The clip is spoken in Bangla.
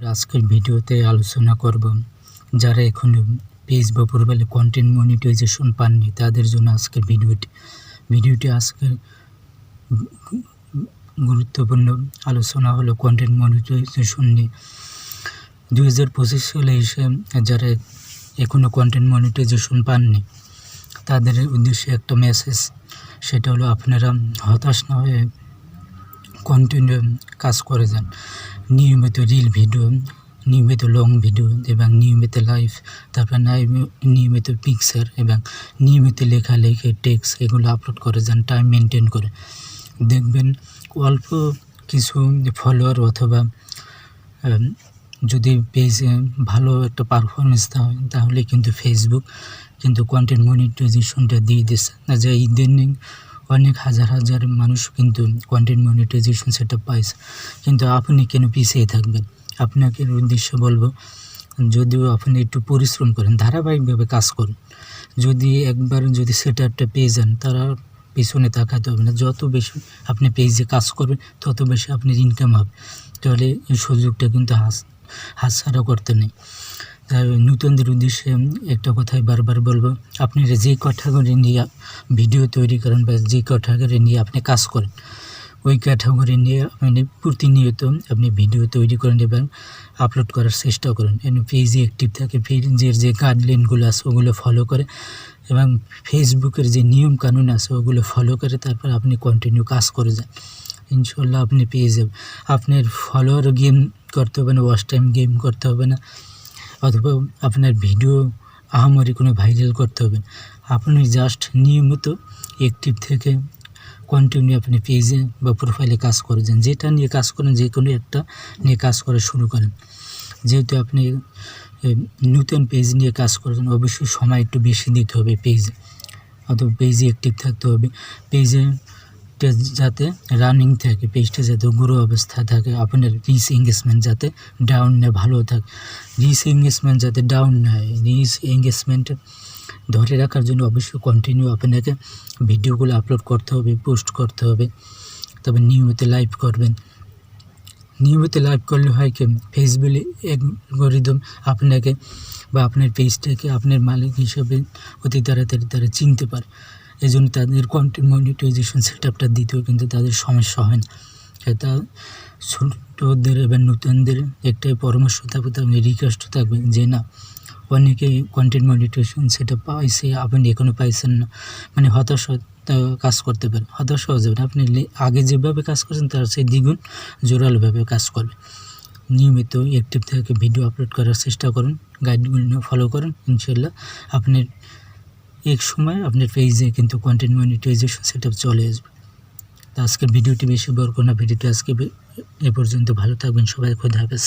আজকের ভিডিওতে আলোচনা করব। যারা এখনও পেজ বা প্রোফাইলে কন্টেন্ট মনিটাইজেশন পাননি, তাদের জন্য আজকের ভিডিওটি। ভিডিওটি আজকের গুরুত্বপূর্ণ আলোচনা হলো কন্টেন্ট মনিটাইজেশন নিয়ে। দু হাজার পঁচিশ সালে এসে যারা এখনও কন্টেন্ট মনিটাইজেশন পাননি, তাদের উদ্দেশ্যে একটা মেসেজ সেটা হলো আপনারা হতাশ না হয়ে কন্টিনিউ কাজ করে যান। নিয়মিত রিল ভিডিও নিয়মিত লং ভিডিও এবং নিয়মিত লাইভ তারপর নিয়মিত পিকচার এবং নিয়মিত লেখালেখি টেক্সট এগুলো আপলোড করে যান টাইম মেনটেন করে। দেখবেন অল্প কিছু ফলোয়ার অথবা যদি পেজে ভালো একটা পারফরমেন্স হয়, তাহলে কিন্তু ফেসবুক কিন্তু কন্টেন্ট মনিটাইজেশনটা দিয়ে দিচ্ছে। না যে ইদানিং অনেক হাজার হাজার মানুষ কিন্তু কন্টেন্ট মনিটাইজেশন সেটা পাইছে। কিন্তু আপনি কেন পিছিয়ে থাকবেন? আপনাকে উদ্দেশ্য বলব, যদিও আপনি একটু পরিশ্রম করেন, ধারাবাহিকভাবে কাজ করুন। যদি একবার যদি সেটারটা পেয়ে যান, তারা পিছনে তাকাতে হবে না। যত বেশি আপনি পেজে কাজ করবেন, তত বেশি আপনার ইনকাম হবে। তাহলে এই সুযোগটা কিন্তু হাস হাতছাড়া করতে নেই। তাই নতুনদের উদ্দেশ্যে একটা কথাই বারবার বলব। আপনি যে ক্যাটাগরি নিয়ে ভিডিও তৈরি করেন বা যে ক্যাটাগরি নিয়ে আপনি কাজ করেন, ওই ক্যাটাগরি নিয়ে আপনি প্রতিনিয়ত আপনি ভিডিও তৈরি করেন এবং আপলোড করার চেষ্টা করেন। এবং পেজে অ্যাক্টিভ থাকে, পেজের যে গাইডলাইনগুলো আছে, ওগুলো ফলো করে এবং ফেসবুকের যে নিয়ম কানুন আছে, ওগুলো ফলো করে তারপর আপনি কন্টিনিউ কাজ করে যান। ইনশাল্লাহ আপনি পেয়ে যাবেন। আপনার ফলোয়ার গেম করতে হবে না ওয়াচ টাইম গেম করতে হবে না। অথবা আপনার ভিডিও আহামরি কোনো ভাইরাল করতে হবে আপনি জাস্ট নিয়মিত অ্যাক্টিভ থেকে কন্টিনিউ আপনি পেজে বা প্রোফাইলে কাজ করে যান। যেটা নিয়ে কাজ করেন, যে কোনো একটা নিয়ে কাজ করা শুরু করেন। যেহেতু আপনি নতুন পেজ নিয়ে কাজ করেছেন, অবশ্যই সময় একটু বেশি দিতে হবে পেজে অথবা পেজে অ্যাক্টিভ থাকতে হবে। পেজে যাতে রানিং থাকে, পেজটা যাতে গুরু অবস্থায় থাকে, আপনার রিচ এঙ্গেজমেন্ট যাতে ডাউন না, ভালো থাকে। রিচ এঙ্গেজমেন্ট যাতে ডাউন না হয় রিচ এঙ্গেজমেন্ট ধরে রাখার জন্য অবশ্যই কন্টিনিউ আপনাকে ভিডিওগুলো আপলোড করতে হবে পোস্ট করতে হবে। তবে নিয়মিত লাইভ করবেন। নিয়মিত লাইভ করলে হয় কি ফেসবুক অ্যালগোরিদম আপনাকে বা আপনার পেজটাকে আপনার মালিক হিসেবে অতি তাড়াতাড়ি তারা চিনতে পারে। এই জন্য তাদের কন্টেন্ট মনিটাইজেশন সেট আপটা দিতেও কিন্তু তাদের সমস্যা হয় না। এটা ছোটদের এবং নতুনদের একটাই পরামর্শ থাকবে তাদের রিকোয়েস্ট থাকবে যে না, অনেকে কন্টেন্ট সেটা পাইছে, আপনি এখনও পাইছেন না। মানে হতাশ হতে কাজ করতে পারেন হতাশ হয়ে যাবেন আপনি আগে যেভাবে কাজ করছেন, তার সেই দ্বিগুণ জোরালোভাবে কাজ করবে। নিয়মিত অ্যাক্টিভ থেকে ভিডিও আপলোড করার চেষ্টা করুন গাইডগুলো ফলো করুন ইনশাল্লাহ আপনার এক সময় আপনার পেজে কিন্তু কন্টেন্ট মনিটাইজেশন সেট চলে আসবে। তো আজকের ভিডিওটি বেশি বড় করোনা ভিডিওটি আজকে এ পর্যন্ত ভালো থাকবেন, সবাই খুব হাফেজ।